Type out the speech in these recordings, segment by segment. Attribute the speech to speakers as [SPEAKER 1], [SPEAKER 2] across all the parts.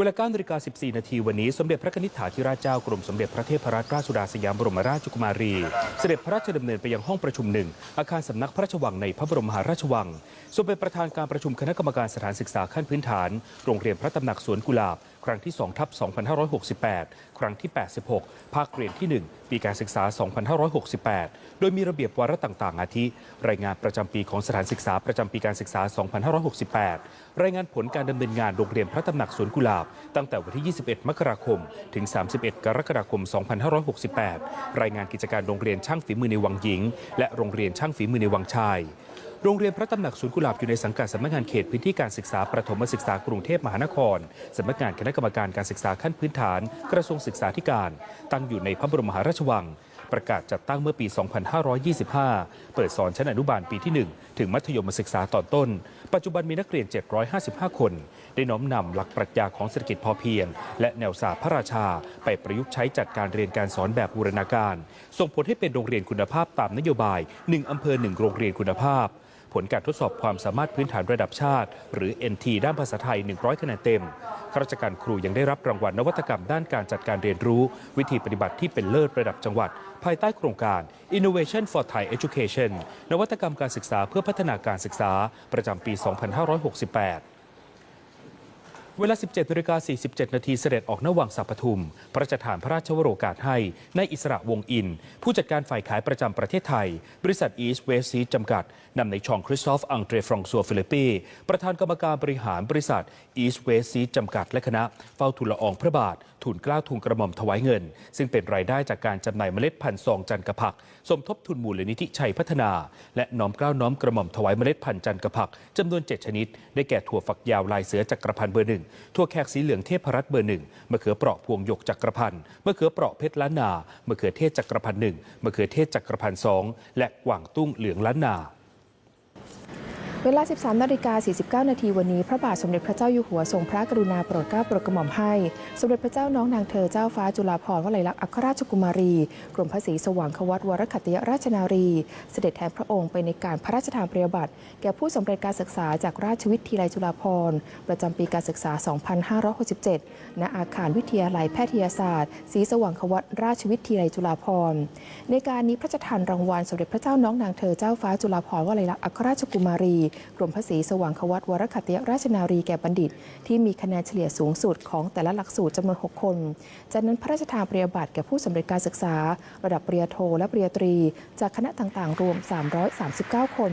[SPEAKER 1] เวลา9นาฬิกา14 นาทีวันนี้ สมเด็จพระนิธิถาธิราชเจ้ากรมสมเด็จพระเทพรัตนราชสุดาสยามบรมราชกุมารี เสด็จพระราชดำเนินไปยังห้องประชุมหนึ่งอาคารสำนักพระราชวังในพระบรมมหาราชวังทรงเป็นประธานการประชุมคณะกรรมการสถานศึกษาขั้นพื้นฐาน โรงเรียนพระตำหนักสวนกุหลาบครั้งที่2ทับ2568 ครั้งที่ 86 ภาคเรียนที่ 1 ปีการศึกษา 2568 โดยมีระเบียบวาระต่าง ๆ อาทิ รายงานประจำปีของสถานศึกษาประจำปีการศึกษา 2568 รายงานผลการดำเนินงานโรงเรียนพระตำหนักสวนกุหลาบ ตั้งแต่วันที่ 21 มกราคม ถึง 31 กรกฎาคม 2568 รายงานกิจการโรงเรียนช่างฝีมือในวังหญิง และโรงเรียนช่างฝีมือในวังชาย โรงเรียนพระตำหนักสวนย์กุหลาบอยู่ในสังกัดสำนักงานเขตพื้นที่การศึกษาประถมศึกษากรุงเทพมหานครสำนักงานคณะกรรมการการศึกษาขั้นพื้นฐาน กระทรวงศึกษาธิการ ตั้งอยู่ในพระบรมมหาราชวัง ประกาศจัดตั้งเมื่อปี 2525 เปิดสอนชั้นอนุบาลปีที่ 1 ถึงมัธยมศึกษาตอนต้น ปัจจุบันมีนักเรียน 755 คน ได้น้อมนำหลักปรัชญาของเศรษฐกิจพอเพียง และแนวศาสตร์พระราชา ไปประยุกต์ใช้จัดการเรียนการสอนแบบบูรณาการ ส่งผลให้เป็นโรงเรียนคุณภาพตามนโยบาย 1อำเภอ1โรงเรียนคุณภาพ ผลการทดสอบความสามารถพื้นฐานระดับชาติ หรือ NT ด้านภาษาไทย 100 คะแนนเต็ม ข้าราชการครูยังได้รับรางวัลนวัตกรรมด้านการจัดการเรียนรู้ วิธีปฏิบัติที่เป็นเลิศระดับจังหวัด ภายใต้โครงการ Innovation for Thai Education นวัตกรรมการศึกษาเพื่อพัฒนาการศึกษาประจำปี 2568 เวลา 17นาฬิกา47 นาทีเสด็จออกนวังสัปทุม พระราชทานพระราชวโรกาสให้ในอิสระวงอิน ผู้จัดการฝ่ายขายประจำประเทศไทย บริษัท East West Seed จำกัด นำในชองคริสตอฟ อังเดรฟรองซัวฟิลิปปี ประธานกรรมการบริหารบริษัท East West Seed จำกัด และคณะเฝ้าทูลละอองพระบาททูลกล้าทูลกระหม่อมถวายเงิน ซึ่งเป็นรายได้จากการจำหน่ายเมล็ดพันธุ์ซองจันกระผัก สมทบทุนมูลนิธิชัยพัฒนา และน้อมกล้าน้อมกระหม่อมถวายเมล็ดพันธุ์จันกระผักจำนวน 7 ชนิด ได้แก่ถั่วฝักยาวลายเสือจักรพันเบอร์หนึ่งทั่วแขกสีเหลืองเทพรัตน์เบอร์หนึ่งมะเขือเปราะพวงหยกจักรพันธ์มะเขือเปราะเพชรล้านนามะเขือเทศจักรพันธ์หนึ่งมะเขือเทศจักรพันธ์สองและกวางตุ้งเหลืองล้านนา
[SPEAKER 2] เวลา 13นาฬิกา49 นาทีวันนี้ พระบาทสมเด็จพระเจ้าอยู่หัวทรงพระกรุณาโปรดเกล้าโปรดกระหม่อมให้ สมเด็จพระเจ้าน้องนางเธอเจ้าฟ้าจุฬาภรณ์วลัยลักษณ์อัครราชกุมารี กรมพระศรีสว่างควัตวรคัตติยราชนารี เสด็จแทนพระองค์ไปในการพระราชทานปริยบัติ แก่ผู้สำเร็จการศึกษาจากราชวิทยาลัยจุฬาภรณ์ประจำปีการศึกษา 2567 ณ อาคารวิทยาลัยแพทยศาสตร์ศรีสว่างควัตราชวิทยาลัยจุฬาภรณ์ในการนี้พระราชทานรางวัลสมเด็จพระเจ้าน้องนางเธอเจ้าฟ้าจุฬาภรณ์วลัยลักษณ์อัครราชกุมารีกรมพระศรีสว่างควัตวรคตติยราชนารีแก่บัณฑิต ที่มีคะแนนเฉลี่ยสูงสุดของแต่ละหลักสูตรจำนวน 6 คน จากนั้นพระราชทานปริยบัติแก่ผู้สำเร็จการศึกษา ระดับปริญญาโทและปริญญาตรี จากคณะต่างๆ รวม 339 คน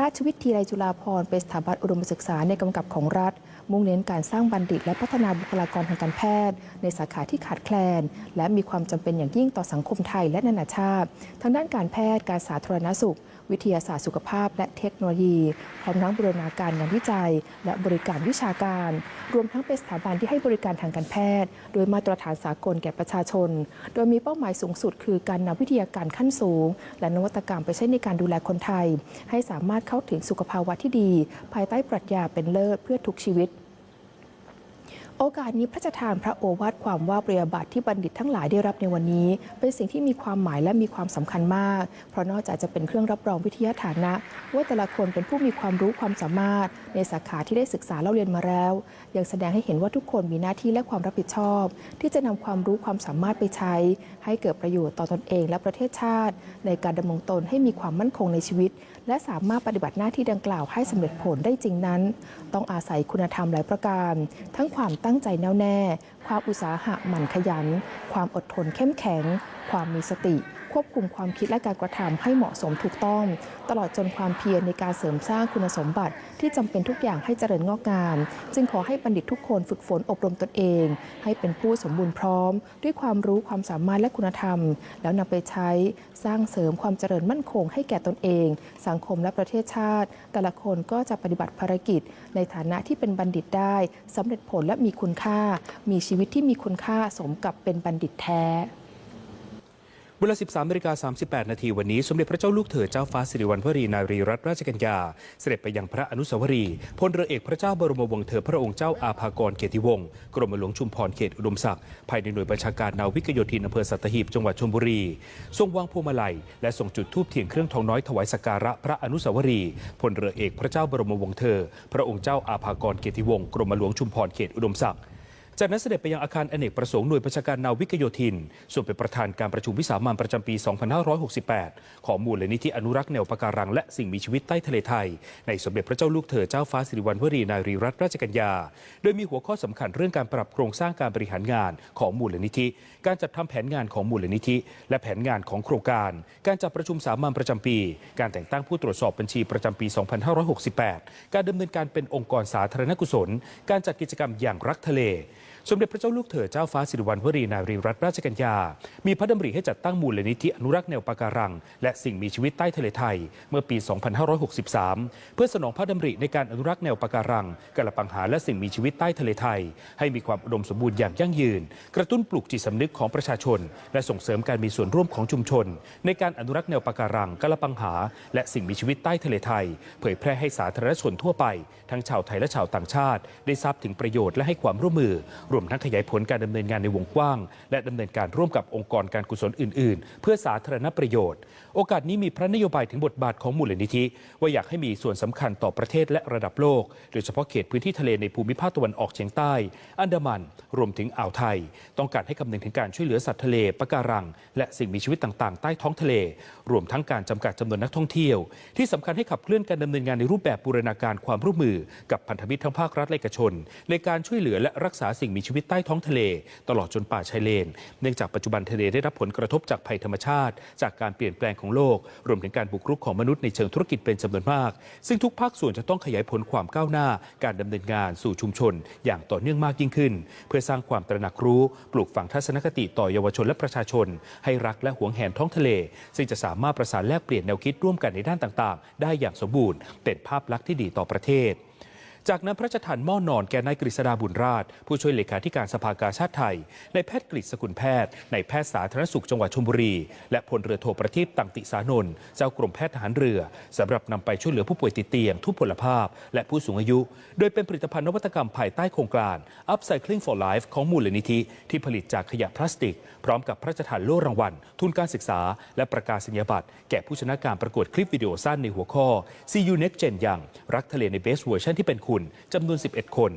[SPEAKER 2] ราชวิทยาลัยจุฬาภรณ์เป็นสถาบันอุดมศึกษาในกำกับของรัฐ มุ่งเน้นการสร้างบัณฑิต และพัฒนาบุคลากรทางการแพทย์ ในสาขาที่ขาดแคลน และมีความจำเป็นอย่างยิ่งต่อสังคมไทยและนานาชาติ ทั้งด้านการแพทย์การสาธารณสุข วิทยาศาสตร์สุขภาพและเทคโนโลยี พร้อมทั้งบูรณาการงานวิจัย และบริการวิชาการ รวมทั้งเป็นสถาบันที่ให้บริการทางการแพทย์ โดยมาตรฐานสากลแก่ประชาชน โดยมีเป้าหมายสูงสุด คือการนำวิทยาการขั้นสูง และนวัตกรรมไปใช้ในการดูแลคนไทย ให้สามารถเข้าถึงสุขภาวะที่ดี ภายใต้ปรัชญาเป็นเลิศเพื่อทุกชีวิต โอกาสนี้พระราชทานพระโอวาทความว่าปริยบัติที่บัณฑิตทั้งหลายได้รับในวันนี้ เป็นสิ่งที่มีความหมายและมีความสำคัญมาก เพราะนอกจากจะเป็นเครื่องรับรองวิทยาฐานะ ว่าแต่ละคนเป็นผู้มีความรู้ความสามารถ ในสาขาที่ได้ศึกษาเล่าเรียนมาแล้ว ยังแสดงให้เห็นว่าทุกคนมีหน้าที่และความรับผิดชอบ ที่จะนำความรู้ความสามารถไปใช้ ให้เกิดประโยชน์ต่อตอนเองและประเทศชาติ ในการดำรงตนให้มีความมั่นคงในชีวิตและสามารถปฏิบัติหน้าที่ดังกล่าวให้สำเร็จผลได้จริงนั้น ต้องอาศัยคุณธรรมหลายประการ ทั้งความตั้งใจแน่วแน่ ความอุตสาหะหมั่นขยัน ความอดทนเข้มแข็ง ความมีสติ ควบคุมความคิดและการกระทำให้เหมาะสมถูกต้อง ตลอดจนความเพียรในการเสริมสร้างคุณสมบัติ ที่จำเป็นทุกอย่างให้เจริญงอกงาม จึงขอให้บัณฑิตทุกคนฝึกฝนอบรมตนเอง ให้เป็นผู้สมบูรณ์พร้อม ด้วยความรู้ความสามารถและคุณธรรม แล้วนำไปใช้สร้างเสริมความเจริญมั่นคงให้แก่ตนเอง สังคมและประเทศชาติ แต่ละคนก็จะปฏิบัติภารกิจ ในฐานะที่เป็นบัณฑิตได้สำเร็จผลและมีคุณค่ามีชีีวิตที่มีคุณค่าสมกับเป็นบัณฑิตแท้
[SPEAKER 1] เวลา 13นาฬิกา38 นาทีวันนี้ สมเด็จพระเจ้าลูกเธอเจ้าฟ้าสิริวัณวรีนารีรัตนราชกัญญา เสด็จไปยังพระอนุสาวรีย์พลเรือเอกพระเจ้าบรมวงศ์เธอพระองค์เจ้าอาภากรเกียรติวงศ์กรมหลวงชุมพรเขตอุดมศักดิ์ภายในหน่วยบัญชาการนาวิกโยธินอำเภอสัตหีบจังหวัดชลบุรี ทรงวางพวงมาลัย และส่งจุดธูปเทียนเครื่องทองน้อยถวายสักการะพระอนุสาวรีย์พลเรือเอกพระเจ้าบรมวงศ์เธอ พระองค์เจ้าอาภากรเกียรติวงศ์กรมหลวงชุมพรเขตอุดมศักดิ์ จากนั้นเสด็จไปยังอาคารอเนกประสงค์หน่วยประชาการนาวิกโยธิน ส่วนเป็นประธานการประชุมวิสามัญประจำปี 2568 ของมูลนิธิอนุรักษ์แนวปะการัง และสิ่งมีชีวิตใต้ทะเลไทย ในสมเด็จพระเจ้าลูกเธอเจ้าฟ้าสิริวัณวรีนารีรัตนราชกัญญา โดยมีหัวข้อสำคัญเรื่องการปรับโครงสร้างการบริหารงานของมูลนิธิ การจัดทำแผนงานของมูลนิธิ และแผนงานของโครงการ การจัดประชุมสามัญประจำปี การแต่งตั้งผู้ตรวจสอบบัญชีประจำปี 2568 การดำเนินการเป็นองค์กรสาธารณกุศล การจัดกิจกรรมอย่างรักทะเล สมเด็จพระเจ้าลูกเธอเจ้าฟ้าสิริวัณวรีนารีรัตนราชกัญญา มีพระดำริให้จัดตั้งมูลนิธิอนุรักษ์แนวปะการัง และสิ่งมีชีวิตใต้ทะเลไทย เมื่อปี 2563 เพื่อสนองพระดำริในการอนุรักษ์แนวปะการังกระปังหาและสิ่งมีชีวิตใต้ทะเลไทย ให้มีความอุดมสมบูรณ์อย่างยั่งยืน กระตุ้นปลุกจิตสำนึกของประชาชน และส่งเสริมการมีส่วนร่วมของชุมชน ในการอนุรักษ์แนวปะการังกระปังหา และสิ่งมีชีวิตใต้ทะเลไทย เผยแพร่ให้สาธารณชนทั่วไป ทั้งชาวไทยและชาวต่างชาติ ได้ทราบถึงประโยชน์และให้ความร่วมมือรวมทั้งขยายผลการดำเนินงานในวงกว้าง และดำเนินการร่วมกับองค์กรการกุศลอื่น ๆ เพื่อสาธารณประโยชน์ โอกาสนี้มีพระนโยบายถึงบทบาทของมูลนิธิ ว่าอยากให้มีส่วนสำคัญต่อประเทศและระดับโลก โดยเฉพาะเขตพื้นที่ทะเลในภูมิภาคตะวันออกเฉียงใต้ อันดามัน รวมถึงอ่าวไทย ต้องการให้คำนึงถึงการช่วยเหลือสัตว์ทะเลปะการัง และสิ่งมีชีวิตต่างๆ ใต้ท้องทะเล รวมทั้งการจำกัดจำนวนนักท่องเที่ยว ที่สำคัญให้ขับเคลื่อนการดำเนินงานในรูปแบบบูรณาการความร่วมมือ กับพันธมิตรทั้งภาครัฐและเอกชน ในการช่วยเหลือและรักษาสิ่งมีชีวิตใต้ท้องทะเล ตลอดจนป่าชายเลน เนื่องจากปัจจุบันทะเลได้รับผลกระทบจากภัยธรรมชาติ จากการเปลี่ยนแปลงของโลก รวมถึงการบุกรุกของมนุษย์ในเชิงธุรกิจเป็นจำนวนมาก ซึ่งทุกภาคส่วนจะต้องขยายผลความก้าวหน้า การดำเนินงานสู่ชุมชน อย่างต่อเนื่องมากยิ่งขึ้น เพื่อสร้างความตระหนักรู้ ปลูกฝังทัศนคติต่อเยาวชนและประชาชน ให้รักและหวงแหนท้องทะเล ซึ่งจะสามารถประสานแลกเปลี่ยนแนวคิดร่วมกันในด้านต่าง ๆ ได้อย่างสมบูรณ์ เป็นภาพลักษณ์ที่ดีต่อประเทศ จากนั้นพระราชทานหม้อนอนแก่นายกฤษดาบุญราช ผู้ช่วยเลขาธิการสภากาชาติไทยนายแพทย์กฤษสกุลแพทย์นายแพทย์สาธารณสุขจังหวัดชลบุรี และพลเรือโทประทีปตังติสานนท์เจ้ากรมแพทย์ทหารเรือสำหรับนำไปช่วยเหลือผู้ป่วยติดเตียงทุพพลภาพ และผู้สูงอายุ โดยเป็นผลิตภัณฑ์นวัตกรรมภายใต้โครงการ Upcycling for Life ของมูลนิธิ ที่ผลิตจากขยะพลาสติก พร้อมกับพระราชทานโล่รางวัล ทุนการศึกษา และประกาศนียบัตรแก่ผู้ชนะการประกวดคลิปวิดีโอสั้นในหัวข้อ See You Next Gen ยังรักทะเลในเบสเวอร์ชันที่เป็นคุณจำนวน 11 คน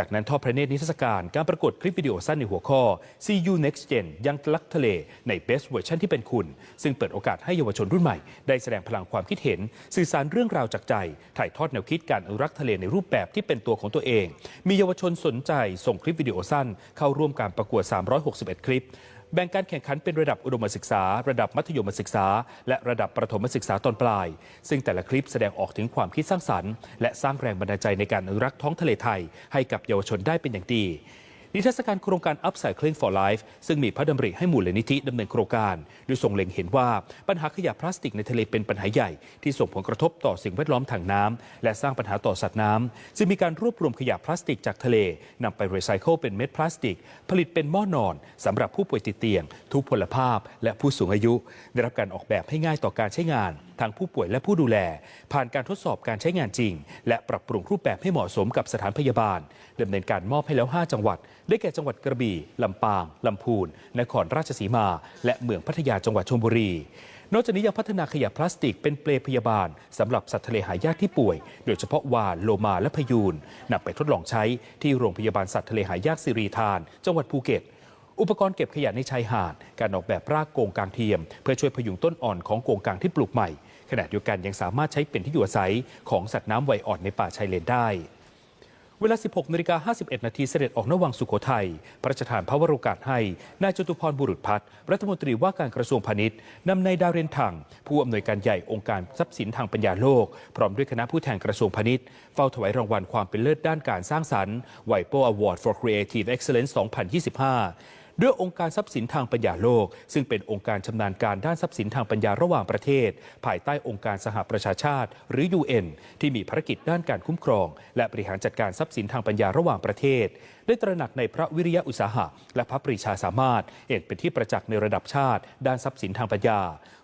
[SPEAKER 1] จากนั้นทอดพระเนตรนิทรรศการการประกวดคลิปวิดีโอสั้นในหัวข้อ See You Next Gen ยังรักทะเลใน Best Version ที่เป็นคุณ ซึ่งเปิดโอกาสให้เยาวชนรุ่นใหม่ ได้แสดงพลังความคิดเห็น สื่อสารเรื่องราวจากใจ ถ่ายทอดแนวคิดการอนุรักษ์ทะเลในรูปแบบที่เป็นตัวของตัวเอง มีเยาวชนสนใจส่งคลิปวิดีโอสั้น เข้าร่วมการประกวด 361 คลิป แบ่งการแข่งขันเป็นระดับอุดมศึกษา ระดับมัธยมศึกษา และระดับประถมศึกษาตอนปลาย ซึ่งแต่ละคลิปแสดงออกถึงความคิดสร้างสรรค์ และสร้างแรงบันดาลใจในการอนุรักษ์ท้องทะเลไทย ให้กับเยาวชนได้เป็นอย่างดี นิทรรศการโครงการ Upcycling for Life ซึ่งมีพระดำริให้มูลนิธิดำเนินโครงการโดยทรงเล็งเห็นว่าปัญหาขยะพลาสติกในทะเลเป็นปัญหาใหญ่ที่ส่งผลกระทบต่อสิ่งแวดล้อมทางน้ำและสร้างปัญหาต่อสัตว์น้ำจึงมีการรวบรวมขยะพลาสติกจากทะเลนำไปรีไซเคิลเป็นเม็ดพลาสติก ผลิตเป็นหม้อนอนสำหรับผู้ป่วยติดเตียง ทุพพลภาพ และผู้สูงอายุ ได้รับการออกแบบให้ง่ายต่อการใช้งานทั้งผู้ป่วยและผู้ดูแล ผ่านการทดสอบการใช้งานจริง และปรับปรุงรูปแบบให้เหมาะสมกับสถานพยาบาลดำเนินการมอบให้แล้ว 5 จังหวัด ได้แก่จังหวัดกระบี่ลำปางลำพูน นครราชสีมา และเมืองพัทยาจังหวัดชลบุรีนอกจากนี้ยังพัฒนาขยะพลาสติกเป็นเปลพยาบาลสำหรับสัตว์ทะเลหายากที่ป่วย โดยเฉพาะวาฬโลมาและพยูนนำไปทดลองใช้ที่โรงพยาบาลสัตว์ทะเลหายากสิรีธาน จังหวัดภูเก็ต อุปกรณ์เก็บขยะในชายหาด การออกแบบรากโกงกางเทียม เพื่อช่วยพยุงต้นอ่อนของโกงกางที่ปลูกใหม่ ขณะเดียวกันยังสามารถใช้เป็นที่อยู่อาศัยของสัตว์น้ำวัยอ่อนในป่าชายเลนได้เวลา 16นาฬิกา51 นาทีเสด็จออกนวังสุโขทัย พระราชทานพระวโรกาสให้ นายจตุพรบุรุษพัฒน์รัฐมนตรีว่าการกระทรวงพาณิชย์นำนายดาวเรนถัง ผู้อำนวยการใหญ่องค์การทรัพย์สินทางปัญญาโลก พร้อมด้วยคณะผู้แทนกระทรวงพาณิชย์ เฝ้าถวายรางวัลความเป็นเลิศด้านการสร้างสรรค์ไวโป Award for Creative Excellence 2025 ด้วยองค์การทรัพย์สินทางปัญญาโลก ซึ่งเป็นองค์การชำนาญการด้านทรัพย์สินทางปัญญาระหว่างประเทศ ภายใต้องค์การสหประชาชาติ หรือ UN ที่มีภารกิจด้านการคุ้มครอง และบริหารจัดการทรัพย์สินทางปัญญาระหว่างประเทศ ได้ตระหนักในพระวิริยะอุตสาหะ และพระปรีชาสามารถ เอกเป็นที่ประจักษ์ในระดับชาติ ด้านทรัพย์สินทางปัญญา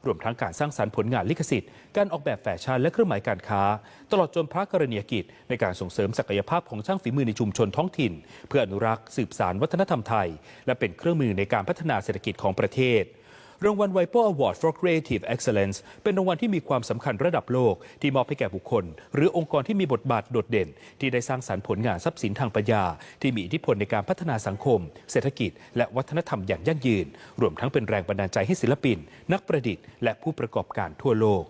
[SPEAKER 1] รวมทั้งการสร้างสรรค์ผลงานลิขสิทธิ์ การออกแบบแฟชั่นและเครื่องหมายการค้า ตลอดจนพระกรณียกิจ ในการส่งเสริมศักยภาพของช่างฝีมือในชุมชนท้องถิ่น เพื่ออนุรักษ์สืบสานวัฒนธรรมไทย และเป็นเครื่องมือในการพัฒนาเศรษฐกิจของประเทศ รางวัล WIPO Award for Creative Excellence เป็นรางวัลที่มีความสำคัญระดับโลก ที่มอบให้แก่บุคคล หรือองค์กรที่มีบทบาทโดดเด่น ที่ได้สร้างสรรค์ผลงานทรัพย์สินทางปัญญา ที่มีอิทธิพลในการพัฒนาสังคม เศรษฐกิจ และวัฒนธรรมอย่างยั่งยืน รวมทั้งเป็นแรงบันดาลใจให้ศิลปิน นักประดิษฐ์และผู้ประกอบการทั่วโลก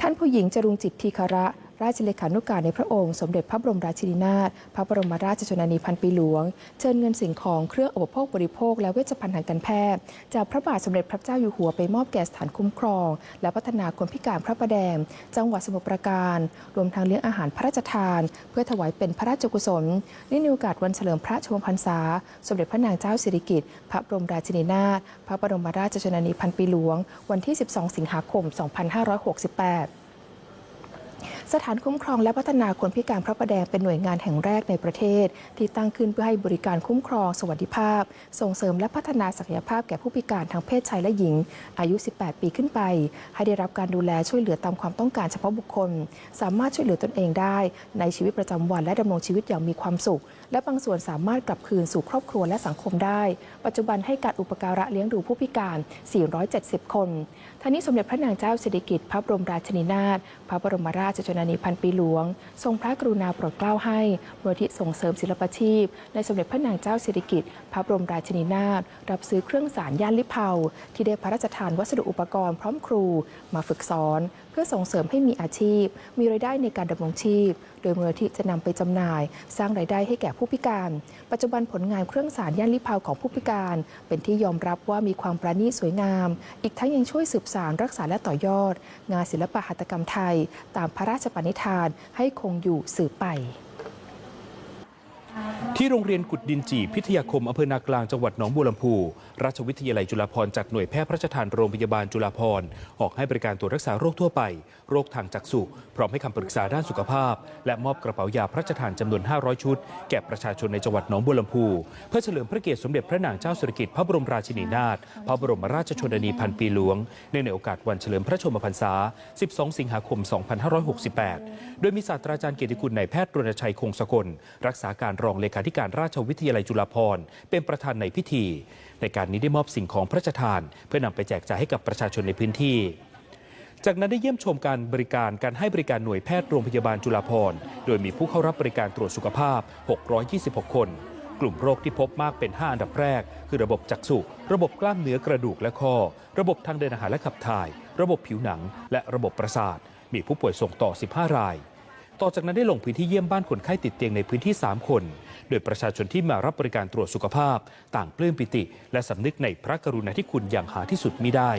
[SPEAKER 2] ท่านผู้หญิงจรุงจิตทีคาระ ราชเลขานุการในพระองค์ สมเด็จพระบรมราชินีนาถพระบรมราชชนนีพันปีหลวง เชิญเงินสิ่งของเครื่องอุปโภคบริโภค และเวชภัณฑ์ทางการแพทย์ จากพระบาทสมเด็จพระเจ้าอยู่หัวไปมอบแก่สถานคุ้มครอง และพัฒนาคนพิการพระประแดง จังหวัดสมุทรปราการ รวมทั้งเลี้ยงอาหารพระราชทาน เพื่อถวายเป็นพระราชกุศลนื่องในโอกาสวันเฉลิมพระชมพรรษา สมเด็จพระนางเจ้าสิริกิติ์พระบรมราชินีนาถพระบรมราชชนนีพันปีหลวง วันที่ 12 สิงหาคม 2568 สถานคุ้มครองและพัฒนาคนพิการพระประแดงเป็นหน่วยงานแห่งแรกในประเทศ ที่ตั้งขึ้นเพื่อให้บริการคุ้มครอง สวัสดิภาพ ส่งเสริมและพัฒนาศักยภาพแก่ผู้พิการทางเพศชายและหญิง อายุ 18 ปีขึ้นไป ให้ได้รับการดูแลช่วยเหลือตามความต้องการเฉพาะบุคคล สามารถช่วยเหลือตนเองได้ ในชีวิตประจำวันและดำรงชีวิตอย่างมีความสุข และบางส่วนสามารถกลับคืนสู่ครอบครัวและสังคมได้ ปัจจุบันให้การอุปการะเลี้ยงดูผู้พิการ 470 คนท่านี้สมเด็จพระนางเจ้าสิริกิติ์พระบรมราชินีนาถพระบรมราชชนนานีพันปีหลวง ทรงพระกรุณาโปรดเกล้าให้มูลที่ส่งเสริมศิลปาชีพ ในสมเด็จพระนางเจ้าสิริกิติ์พระบรมราชินีนาถรับซื้อเครื่องสารย่านลิเผาที่ได้พระราชทานวัสดุอุปกรณ์พร้อมครู มาฝึกสอน เพื่อส่งเสริมให้มีอาชีพ มีรายได้ในการดำรงชีพโดยมูลที่จะนำไปจำหน่าย สร้างรายได้ให้แก่ผู้พิการ ปัจจุบันผลงานเครื่องสารย่านลิพาวของผู้พิการ เป็นที่ยอมรับว่ามีความประณีตสวยงาม อีกทั้งยังช่วยสืบสานรักษาและต่อยอด งานศิลปะหัตถกรรมไทย ตามพระราชปณิธานให้คงอยู่สืบไป
[SPEAKER 1] ที่โรงเรียนกุดดินจีพิทยาคมอำเภอนากลางจังหวัดหนองบัวลำพู ราชวิทยาลัยจุฬาภรณ์จากหน่วยแพทย์พระราชทานโรงพยาบาลจุฬาภรณ์ออกให้บริการตรวจรักษาโรคทั่วไป โรคทางจักษุพร้อมให้คำปรึกษาด้านสุขภาพ และมอบกระเป๋ายาพระราชทานจำนวน 500 ชุด แก่ประชาชนในจังหวัดหนองบัวลำพู เพื่อเฉลิมพระเกียรติสมเด็จพระนางเจ้าสิริกิติ์พระบรมราชินีนาถพระบรมราชชนนีพันปีหลวงเนื่องในโอกาสวันเฉลิมพระชนมพรรษา 12 สิงหาคม 2568 โดยมีศาสตราจารย์เกียรติคุณนายแพทย์รณชัยคงสกลรักษาการรองเลขาธิการราชวิทยาลัยจุฬาภรณ์เป็นประธานในพิธี ในการนี้ได้มอบสิ่งของพระราชทาน เพื่อนำไปแจกจ่ายให้กับประชาชนในพื้นที่ จากนั้นได้เยี่ยมชมการบริการการให้บริการหน่วยแพทย์โรงพยาบาลจุฬาภรณ์โดยมีผู้เข้ารับบริการตรวจสุขภาพ 626 คนกลุ่มโรคที่พบมากเป็น 5 อันดับแรก คือระบบจักษุ ระบบกล้ามเนื้อกระดูกและข้อระบบทางเดินอาหารและขับถ่าย ระบบผิวหนัง และระบบประสาท มีผู้ป่วยส่งต่อ 15 ราย ต่อจากนั้นได้ลงพื้นที่เยี่ยมบ้านคนไข้ติดเตียงในพื้นที่ 3 คน โดยประชาชนที่มารับบริการตรวจสุขภาพ ต่างปลื้มปิติ และสำนึกในพระกรุณาธิคุณอย่างหาที่สุดมิได้